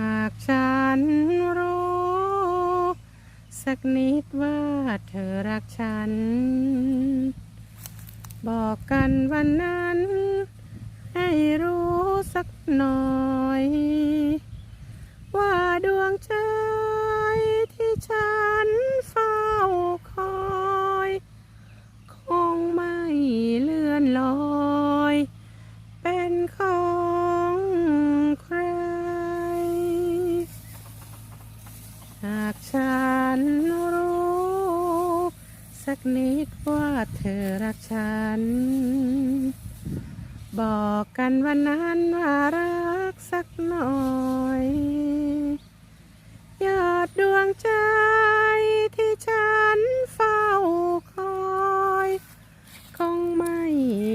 หากฉันรู้ สักนิดว่าเธอรักฉัน บอกกันวันนั้น ให้รู้สักหน่อย ว่าดวงใจ อรักฉัน บอกกันวันนั้นว่ารักสักหน่อย ยอดดวงใจที่ฉันเฝ้าคอย คงไม่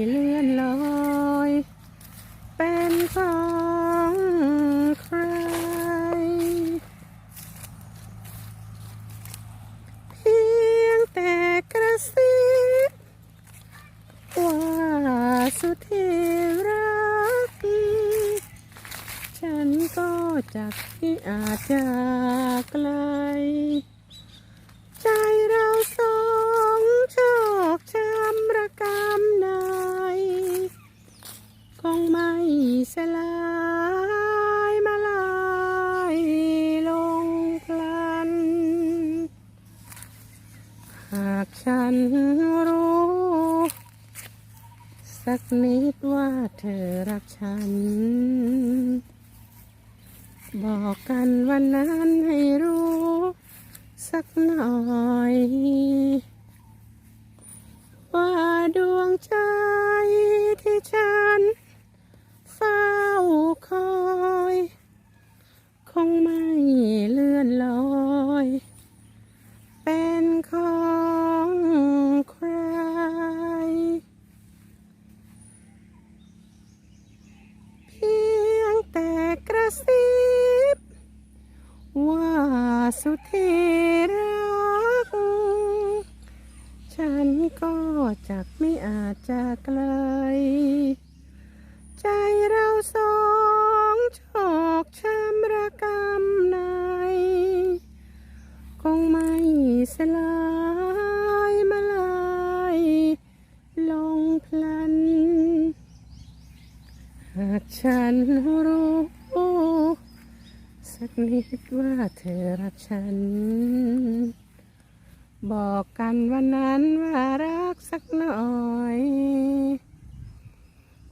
เลื่อนลอย เป็นของใคร เพียงแต่กระซิบว่า สุดที่รักฉันก็จะที่อาจจะไกล ใจเราสองโชคช้ำระกำในคงไม่สลายมาลายลงพลัน หากฉัน สักนิดว่าเธอรักฉัน บอกกันวันนั้นให้รู้ สักหน่อย ฉันก็จักไม่อาจจะไกล ใจเราสองโชคช้ำระกำใน คงไม่สลายมาลายลงพลัน หากฉันรู้สักนิดว่าเธอรักฉัน บอกกันวันนั้นว่ารักสักหน่อย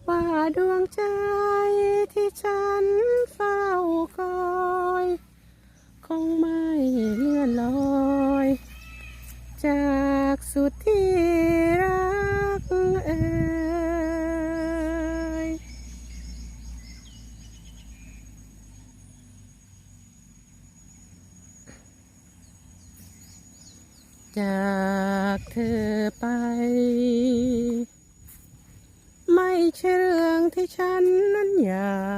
ว่าดวงใจที่ฉันเฝ้าคอย คงไม่เลื่อนลอย จากสุดที่ จากเธอไป ไม่ใช่เรื่องที่ฉันนั้นอยา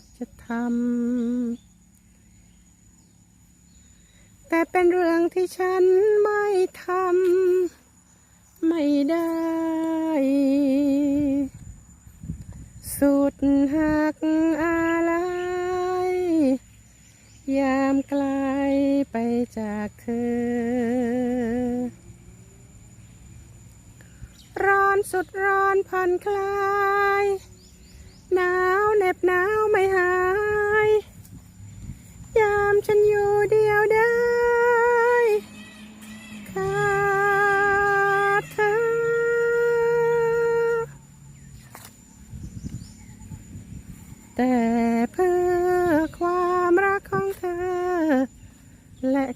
กจะทำแต่เป็นเรื่องที่ฉันไม่ทำไม่ได้ สุดหักอะไร ยามไกลไปจากเธอ ร้อนสุดร้อนผ่อนคลายหนาวเหน็บหนาวไม่หาย ยามฉันอยู่เดียวได้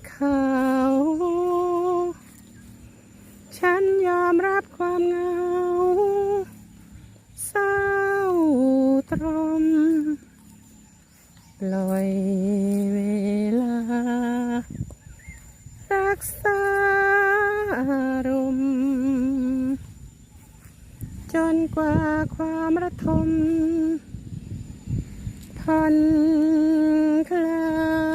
เขา ฉันยอมรับความเหงา เศร้าตรมปล่อยเวลา รักษารมณ์จนกว่าความระทมผ่อนคลาย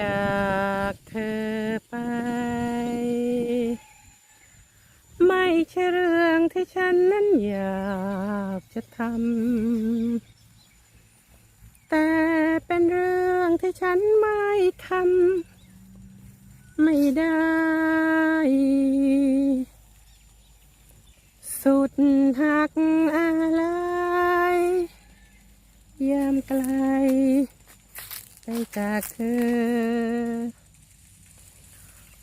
จากเธอไป ไม่ใช่เรื่องที่ฉันนั้นอยากจะทำแต่เป็นเรื่องที่ฉันไม่ทำไม่ได้ สุดหักอะไรยามไกล ไปจากเธอ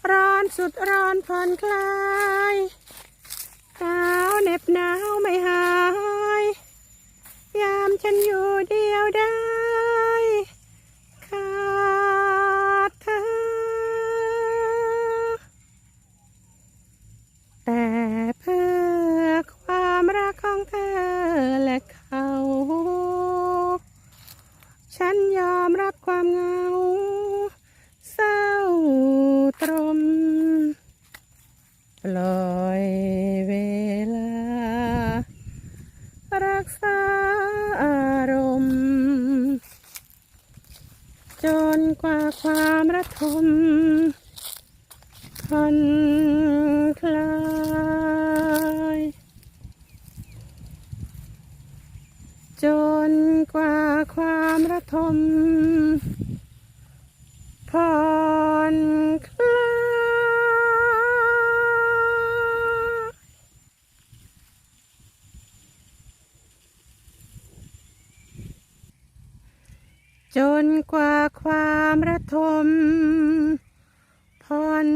ร้อนสุดร้อนผ่อนคลายหนาวเหน็บหนาวไม่หาย ยามฉันอยู่เดียวได้ขาดเธอ แต่เพื่อความรักของเธอและเขา ฉันยอมรับ ความเหงา เศร้าตรม ปล่อยเวลา รักษาอารมณ์ จนกว่าความระทมผ่อนคลาย จนกว่าความระทมผ่อนคลายจนกว่าความระทมผ่อน